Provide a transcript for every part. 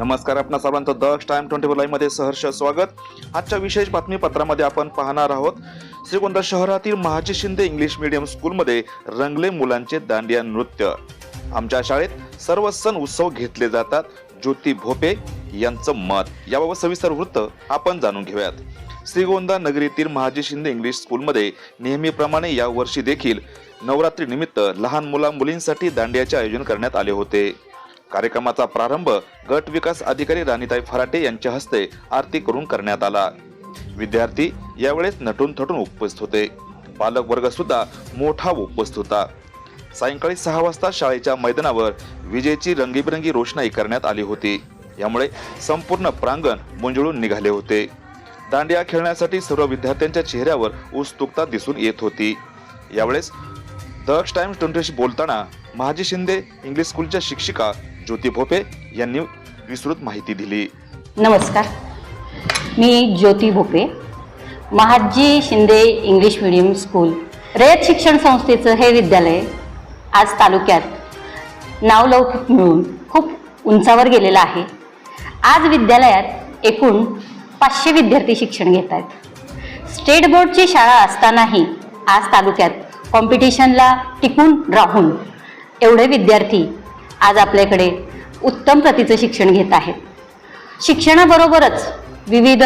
नमस्कार आपणा सर्वांचं द टाइम ट्वेंटी फोरमध्ये सहर्ष स्वागत. आजच्या विशेष बातमीपत्रामध्ये आपण पाहणार आहोत श्रीगोंदा शहरातील महाजी शिंदे इंग्लिश मीडियम स्कूलमध्ये रंगले मुलांचे दांडिया नृत्य. आमच्या शाळेत सर्व सण उत्सव घेतले जातात. ज्योती भोपे यांचं मत. याबाबत सविस्तर वृत्त आपण जाणून घेऊयात. श्रीगोंदा नगरीतील महाजी शिंदे इंग्लिश स्कूलमध्ये नेहमीप्रमाणे या वर्षी देखील नवरात्रीनिमित्त लहान मुला मुलींसाठी दांडियाचे आयोजन करण्यात आले होते. कार्यक्रमाचा प्रारंभ गट विकास अधिकारी राणीताई फराटे यांच्या हस्ते आरती करून करण्यात आला. विद्यार्थी यावेळेस नटून थटून उपस्थित होते. पालक वर्ग सुद्धा मोठा उपस्थित होता. सायंकाळी सहा वाजता शाळेच्या मैदानावर विजेची रंगीबिरंगी रोषणाई करण्यात आली होती. यामुळे संपूर्ण प्रांगण मुंजळून निघाले होते. दांडिया खेळण्यासाठी सर्व विद्यार्थ्यांच्या चेहऱ्यावर उत्सुकता दिसून येत होती. यावेळेस द टाइम्स ट्वेंटीशी बोलताना महाजी शिंदे इंग्लिश स्कूलच्या शिक्षिका ज्योती भोपे यांनी विस्तृत माहिती दिली. नमस्कार. मी Jyoti Bhope. Mahaji Shinde English medium school Rayat Shikshan संस्थेचं हे विद्यालय आज तालुक्यात नावलौकिक मिळून खूप उंचावर गेलेलं आहे. आज विद्यालयात एकूण पाचशे विद्यार्थी शिक्षण घेत आहेत. स्टेट बोर्डची शाळा असतानाही आज तालुक्यात कॉम्पिटिशनला टिकून राहून एवढे विद्यार्थी आज आपल्याकडे उत्तम प्रतीचं शिक्षण घेत आहेत शिक्षणाबरोबरच विविध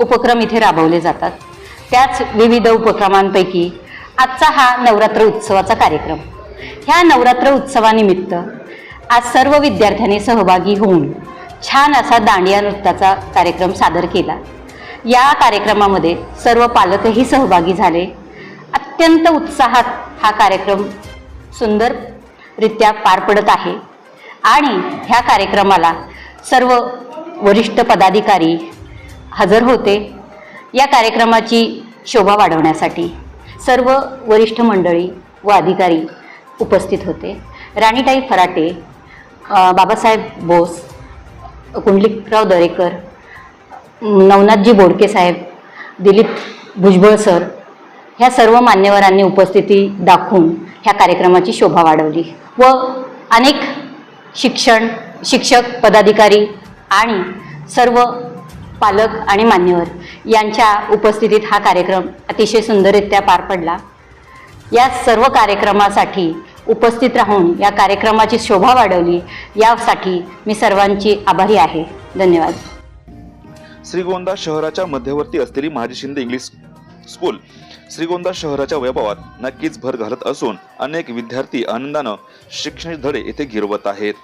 उपक्रम इथे राबवले जातात. त्याच विविध उपक्रमांपैकी आजचा हा नवरात्र उत्सवाचा कार्यक्रम. ह्या नवरात्र उत्सवानिमित्त आज सर्व विद्यार्थ्यांनी सहभागी होऊन छान असा दांडिया नृत्याचा कार्यक्रम सादर केला. या कार्यक्रमामध्ये सर्व पालकही सहभागी झाले. अत्यंत उत्साहात हा कार्यक्रम सुंदररित्या पार पडत आहे. आणि ह्या कार्यक्रमाला सर्व वरिष्ठ पदाधिकारी हजर होते. या कार्यक्रमाची शोभा वाढवण्यासाठी सर्व वरिष्ठ मंडळी व अधिकारी उपस्थित होते. राणीताई फराटे बाबासाहेब बोस कुंडलिकराव दरेकर नवनाथजी बोडके साहेब दिलीप भुजबळ सर ह्या सर्व मान्यवरांनी उपस्थिती दाखवून ह्या कार्यक्रमाची शोभा वाढवली व अनेक शिक्षण शिक्षक पदाधिकारी आणि सर्व पालक आणि मान्यवर यांच्या उपस्थितीत हा कार्यक्रम अतिशय सुंदररित्या पार पडला. या सर्व कार्यक्रमासाठी उपस्थित राहून या कार्यक्रमाची शोभा वाढवली यासाठी मी सर्वांची आभारी आहे. धन्यवाद. श्रीगोंदा शहराच्या मध्यवर्ती असलेली महाजी शिंदे इंग्लिश स्कूल श्रीगोंदा शहराच्या वैभवात नक्कीच भर घालत असून अनेक विद्यार्थी आनंदानं शिक्षण धडे येथे गिरवत आहेत.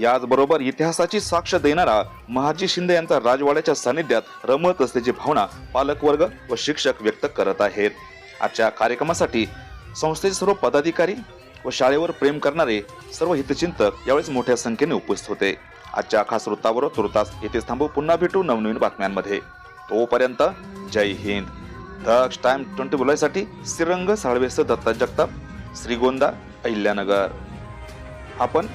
याचबरोबर इतिहासाची साक्ष देणारा महाजी शिंदे यांचा राजवाड्याच्या सानिध्यात रमत असल्याची भावना पालकवर्ग व शिक्षक व्यक्त करत आहेत. आजच्या कार्यक्रमासाठी संस्थेचे सर्व पदाधिकारी व शाळेवर प्रेम करणारे सर्व हितचिंतक यावेळेस मोठ्या संख्येने उपस्थित होते. आजच्या खास वृत्तावर तुर्तास येथेच थांबू. पुन्हा भेटू नवनवीन बातम्यांमध्ये. तोपर्यंत जय हिंद. द टाइम ट्वेंटी बोलायसाठी श्रीरंग साळवेस दत्ता जगताप श्रीगोंदा अहिल्यानगर. आपण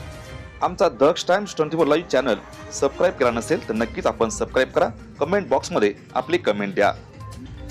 आमचा Daksh times twenty four live channel subscribe केला नसेल तर नक्कीच आपण सबस्क्राईब करा. कमेंट बॉक्समध्ये आपली कमेंट द्या.